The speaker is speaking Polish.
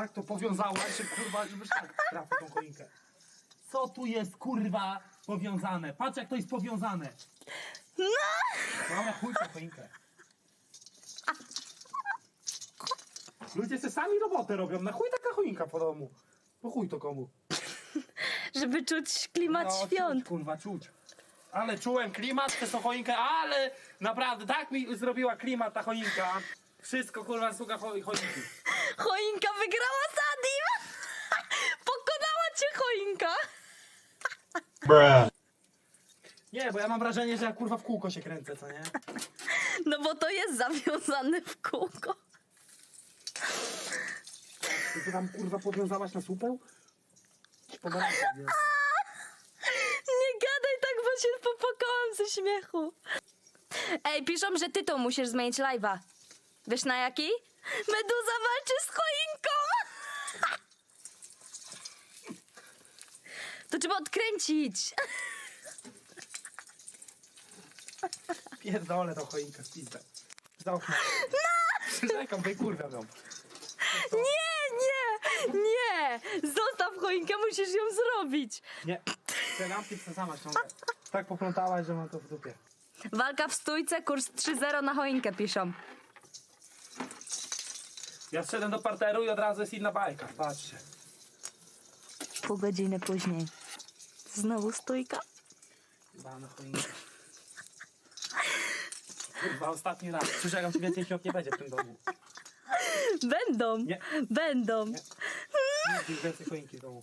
tak to powiązałaś, że kurwa, żebyś tak trafił tą choinkę. Co tu jest kurwa powiązane? Patrz jak to jest powiązane. No! Dobra, chuj tą choinkę. Ludzie se sami robotę robią, na chuj taka choinka po domu. Po chuj to komu. Żeby czuć klimat No, świąt. Czuć, kurwa, czuć. Ale czułem klimat przez tą choinkę, ale naprawdę tak mi zrobiła klimat ta choinka. Wszystko kurwa sługa cho choinki. Choinka wygrała z Adim! Pokonała cię choinka! Nie, bo ja mam wrażenie, że ja kurwa w kółko się kręcę, co nie? No bo to jest zawiązane w kółko. Ty to tam kurwa powiązałaś na? Pomarańcze, nie? Nie gadaj tak, bo się popłakałam ze śmiechu. Ej, piszą, że ty to musisz zmienić live'a. Wiesz na jaki? Meduza walczy z choinką! To trzeba odkręcić. Pierdolę tą choinkę z pizdę. Za okno. Czekam, wykurwia ją. Nie, nie, nie! Zostaw choinkę, musisz ją zrobić. Nie, te lampki chcę sama ściągać. Tak poplątałaś, że mam to w dupie. Walka w stójce, kurs 3-0 na choinkę piszą. Ja zszedłem do parteru i od razu jest inna bajka, patrzcie. Pół godziny później. Znowu stójka. Chyba na choinkę. Kurwa, ostatni raz. Przyrzekam, ci więcej świąt nie będzie w tym domu. Będą, Nie. będą. Nie. Nigdy więcej choinki w domu.